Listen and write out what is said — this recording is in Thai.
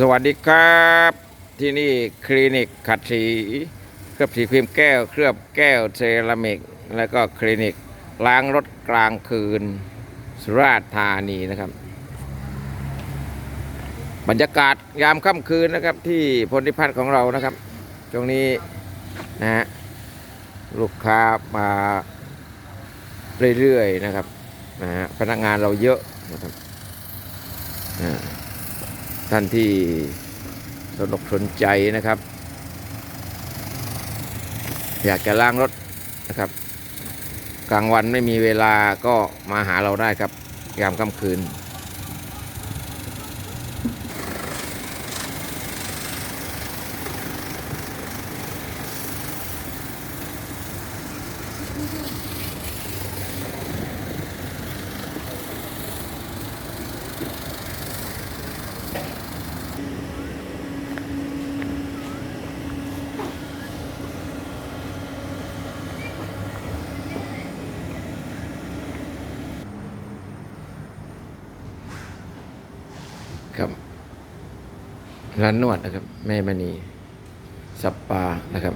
สวัสดีครับ ที่นี่คลินิกขัดสี เคลือบสีพิมแก้ว เคลือบแก้วเซรามิก แล้วก็คลินิกล้างรถกลางคืน สุราษฎร์ธานีนะครับ บรรยากาศยามค่ำคืนนะครับ ที่พลนิพัฒน์ของเรานะครับช่วงนี้นะฮะลูกค้ามาเรื่อยๆนะครับนะฮะพนักงานเราเยอะนะครับอ่า ท่านที่สนกสนใจนะครับ อยากจะล้างรถนะครับ กลางวันไม่มีเวลาก็มาหาเราได้ครับ ยามค่ำคืน ครับ ร้านนวดนะครับ แม่มณีสัปปานะครับ